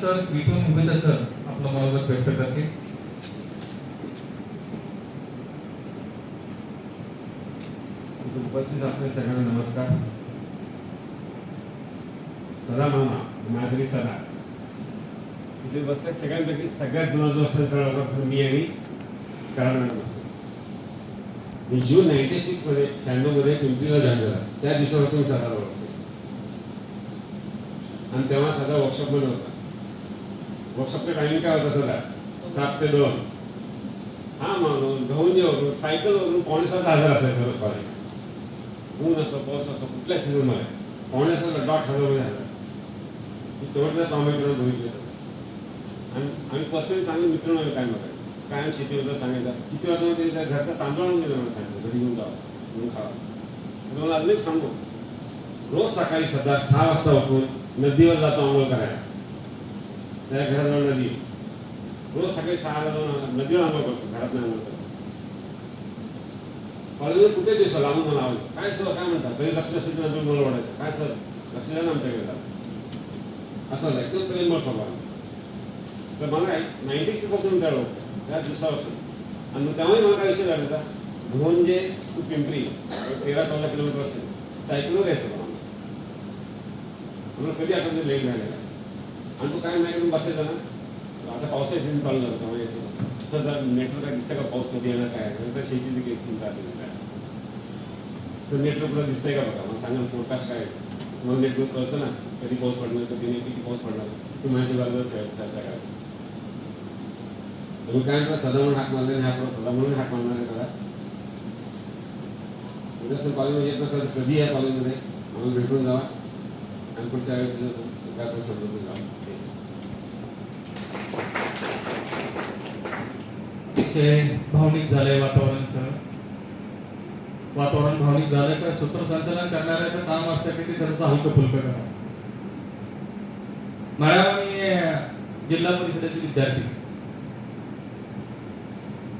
त्यानंतर विटून उभे सर आपलं मनोगत व्यक्त करतील उपस्थित असलेल्या सगळ्यांना नमस्कार. सदा मामा माझरी सदा. इथे बसल्या सगळ्यांपैकी सगळ्यात जुना जो असेल तर मी आणि कारण मी जून नाईन्टी सिक्समध्ये शहाण्णवमध्ये पिंपरीला जॉईन झाला. त्या दिवसापासून मी सदाला ओळखतो. आणि तेव्हा सदा वर्कशॉपमध्ये होता. वर्कशॉपचा टायमिंग काय होता सदा सात ते दोन. हा मग गहुंजेवरून सायकलवरून पावणे सात हजार असायचं रोज कॉलेज ऊन असो पाऊस असो कुठल्या सीझनमध्ये पावणे सात डॉट हजार रुपये झाला मी तेवढं त्या बघितलं आणि आम्ही पर्सनली चांगले मित्र नव्हते काय मध्ये कायम शेतीबद्दल सांगायचं. किती वाजता मध्ये त्या घरचा तांदूळ आणून दिलं मला सांगितलं घरी घेऊन जावं. म्हणून खावा. तुम्हाला अजून एक सांगू. रोज सकाळी सध्या सहा वाजता उठून नदीवर जातो आंघोळ करायला. त्या घराजवळ नदी रोज सकाळी सहा जाऊन नदीवर आंघोळ करतो घरात आंघोळ करतो. कॉलेजमध्ये कुठे दिवसा लागून मला आवडतं. काय सर? काय म्हणतात? कधी लक्ष असेल तर मला ओढायचं काय सर? लक्ष द्या ना आमच्याकडे असं एकदम प्रेमळ स्वभाव तर मला नाईन्टी सिक्सपासून त्या त्या दिवसापासून. आणि त्यामुळे मला काय विषय झाला म्हणजे टू पिंपरी तेरा चौदा किलोमीटर असेल. सायकलवर यायचं मला. मला कधी आठवण लेट झालेला आणि तू काय माझ्याकडून बसायचा ना. आता पावसाची सीझन चालू झालं तेव्हा यायचं सर जर नेटवर्क दिसतं का पाऊस कधी येणार काय तर शेतीची काही चिंता असेल काय तर नेटवर्कला दिसतंय का बघा मला सांगा फोरकास्ट काय म्हणून नेटवर्क कळतं ना कधी पाऊस पडणार कधी नाही किती पाऊस पडणार. तू माझ्या बाजूलाच चर्चा करायची तुम्ही काय म्हणता सदा म्हणून हाक मारले नाही आपण सदा म्हणून हाक मारणार आहे मला उद्या सर कॉलेजमध्ये येत ना सर कधी या कॉलेजमध्ये आम्हाला भेटून जावा. आणि पुढच्या वेळेस काय समजून जावा अतिशय भावनिक झालंय वातावरण सर वातावरण भावनिक झालं तर सूत्रसंचालन करणाऱ्याचं काम असतं की ते त्यांचं हलकं फुलकं करा मॅडम मी जिल्हा परिषदेचे विद्यार्थी.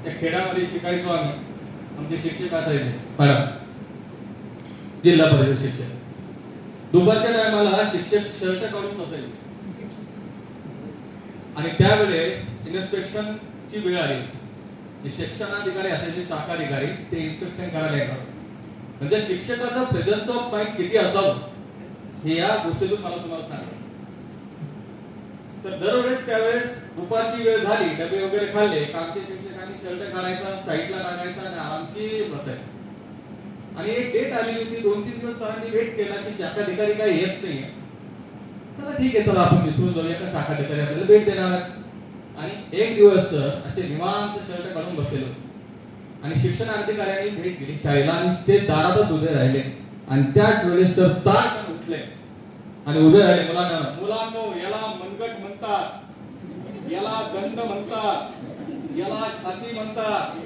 त्या खेड्यामध्ये शिकायचो आम्ही. आमचे शिक्षक असायचे मॅडम जिल्हा परिषद शिक्षक. दुपारच्या टायमाला शिक्षक शर्ट काढून बसायचे. आणि त्यावेळेस इन्स्पेक्शन ची वेळ आली. जे शिक्षणाधिकारी असायचे शाखा अधिकारी ते इन्स्पेक्शन करायला येणार. म्हणजे शिक्षकाचा प्रेझन्स ऑफ माइंड किती असावं हे या गोष्टीतून मला तुम्हाला सांगायचं तर दरवेळेस त्यावेळेस दुपारची वेळ झाली डबे वगैरे खाल्ले का आमच्या शिक्षकांनी शर्ट घालायचा साईडला लागायचा आणि आरामची बसायचं. आणि एक डेट आलेली होती दोन तीन दिवस सरांनी वेट केला की शाखाधिकारी काही येत नाही चला ठीक आहे चला आपण विसरून जाऊया का शाखाधिकारी आपल्याला भेट देणार आणि एक दिवस सर असे निवांत शर्ट काढून बसलेलो. आणि शिक्षण अधिकाऱ्यांनी भेट दिली. शाळेला आणि ते दारातच उभे राहिले. आणि त्याच वेळेस सर तार उठले. आणि उभे राहिले. मुलांना मुलांनो याला मनगट म्हणतात. याला दंड म्हणतात. याला छाती म्हणतात.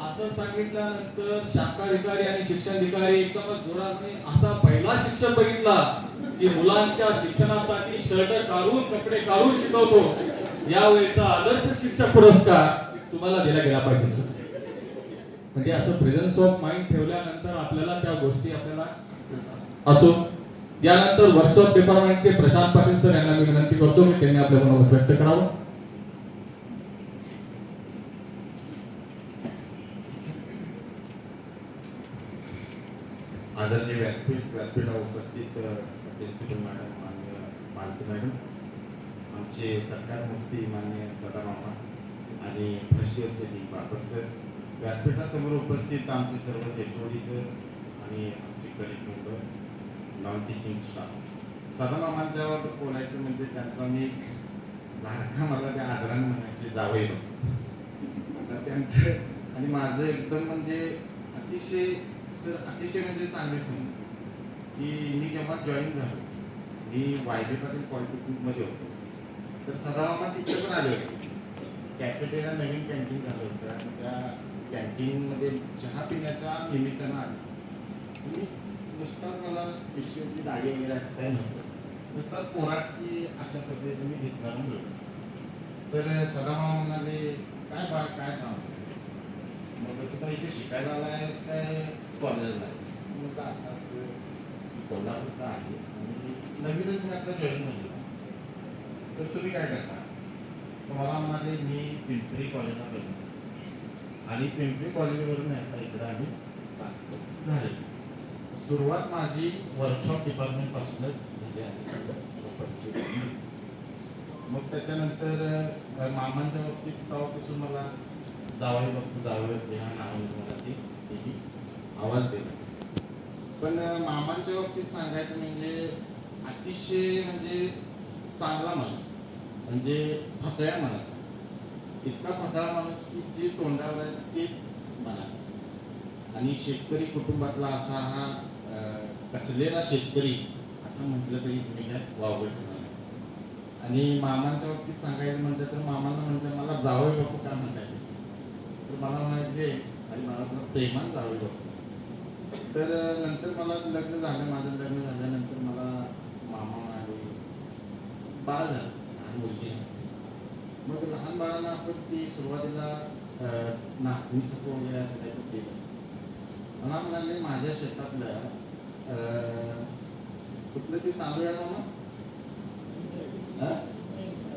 असं सांगितल्यानंतर शाखाधिकारी आणि शिक्षण अधिकारी एकदमच जोराने असा पहिला शिक्षक बघितला की मुलांच्या शिक्षणासाठी शर्ट काढून कपडे काढून शिकवतो. यावेळेचा आदर्श शिक्षक पुरस्कार तुम्हाला दिला गेला पाहिजे म्हणजे असं प्रेझन्स ऑफ माइंड ठेवल्यानंतर आपल्याला त्या गोष्टी आपल्याला असो यानंतर वर्कशॉप डिपार्टमेंटचे प्रशांत पाटील सर यांना मी विनंती करतो की त्यांनी आपल्या मनोमत व्यक्त करावं. आदरणीय व्यासपीठ व्यासपीठावर उपस्थित प्रिन्सिपल मॅडम माननीय मालती मॅडम आमचे सरकार मुक्ती माननीय सदामामा आणि फर्स्ट इयरचे डी बाबर सर. व्यासपीठासमोर उपस्थित आमचे सर्व जेठवडी सर आणि आमचे कलिक मेंबर नॉन टीचिंग स्टाफ. सदामामांच्यावर बोलायचं म्हणजे त्यांचा मी लहान मला त्या आदरान म्हणायचे जावे आता त्यांचं आणि माझं एकदम म्हणजे अतिशय सर अतिशय म्हणजे चांगले समज की मी जेव्हा जॉईन झालो मी वायबी पाटील पॉलिटेक्निकमध्ये होतो. तर सदामामा तिथे पण आले होते. कॅफेटेरिया नवीन कॅन्टीन झालं होतं आणि त्या कॅन्टीनमध्ये चहा पिण्याच्या निमित्तानं आले मी म्हणजे नुसताच मला पिशवीची दाढी वगैरे असं काही नव्हतं. नुसताच पोराट की अशा पद्धतीने मी दिसणार मिळतो तर सदामामा म्हणाले काय बाळ काय काम? मग तुला इथे शिकायला आलायस काय? कॉलेजला मग असं असं. कोल्हापूरचा आहे. आणि नवीनच मी आता जॉईन झालो. तर तुम्ही काय करता? मला म्हणाले मी पिंपरी कॉलेजला करतो आणि पिंपरी कॉलेजवरून आता इकडं आम्ही झाले. सुरुवात माझी वर्कशॉप डिपार्टमेंटपासूनच झाली आहे. मग त्याच्यानंतर मामांच्या बाबतीत तेव्हापासून मला जावई बघतो जावई ह्या नावाने मला ते तेही आवाज देतात. पण मामांच्या बाबतीत सांगायचं म्हणजे अतिशय म्हणजे चांगला माणूस. म्हणजे फकळ्या माणूस. इतका फकळा माणूस की जे तोंडावर आहे तेच म्हणा आणि शेतकरी कुटुंबातला असा हा कसलेला शेतकरी असं म्हटलं तरी तुम्ही काय वावगं ठरणार आणि मामांच्या बाबतीत सांगायचं म्हटलं तर मामांना म्हटलं मला जावं बापू का म्हणताय तर मला म्हणायचे आणि मला तुला प्रेमान जावई बापू तर नंतर मला लग्न झालं माझं लग्न झाल्यानंतर मला मामा म्हणाले बाळ झालं आणि मुलगी झाली मग लहान बाळांना आपण ती सुरुवातीला अ, नाचणी सत्व वगैरे असं काही केलं मला म्हणाले माझ्या शेतातलं अ, कुठलं ते तांदूळ आहे ना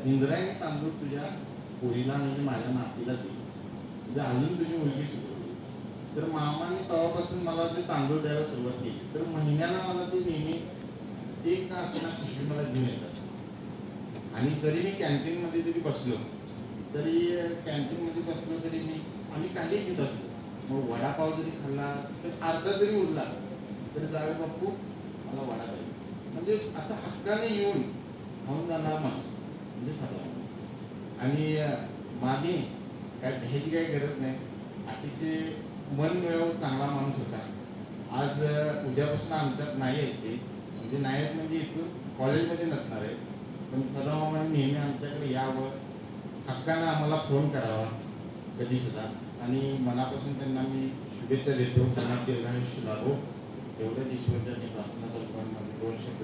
इंद्रायणी तांदूळ तुझ्या पोरीला म्हणजे माझ्या नातीला दे म्हणजे अजून तुझी मुलगी शिकवली तर मामाने तेव्हापासून मला ते तांदूळ द्यायला सुरुवात केली तर महिन्याला मला ते नेहमी एक तास ना खुशी मला घेऊन येतात आणि जरी मी कॅन्टीनमध्ये जरी बसलो. तरी कॅन्टीनमध्ये बसलो तरी मी आम्ही काही घेत असतो मग वडापाव जरी खाल्ला तर अर्धा जरी उरला. तरी जावे बापू मला वडा पाहिजे म्हणजे असं हक्काने येऊन खाऊन जाणार माणूस. म्हणजे सगळा. आणि मागे काय घ्यायची काही गरज नाही. अतिशय मन मिळवून चांगला माणूस होता. आज उद्यापासून आमच्यात नाही आहेत ते. म्हणजे नाही आहेत म्हणजे इथून कॉलेजमध्ये नसणार आहे पण सदामामाने नेहमी आमच्याकडे यावं. हक्कानं आम्हाला फोन करावा कधी सुद्धा. आणि मनापासून त्यांना मी शुभेच्छा देतो त्यांना दीर्घायुष्य लाभो. एवढंच ईश्वरच्या प्रार्थना करतो आणि माझे दोन शब्द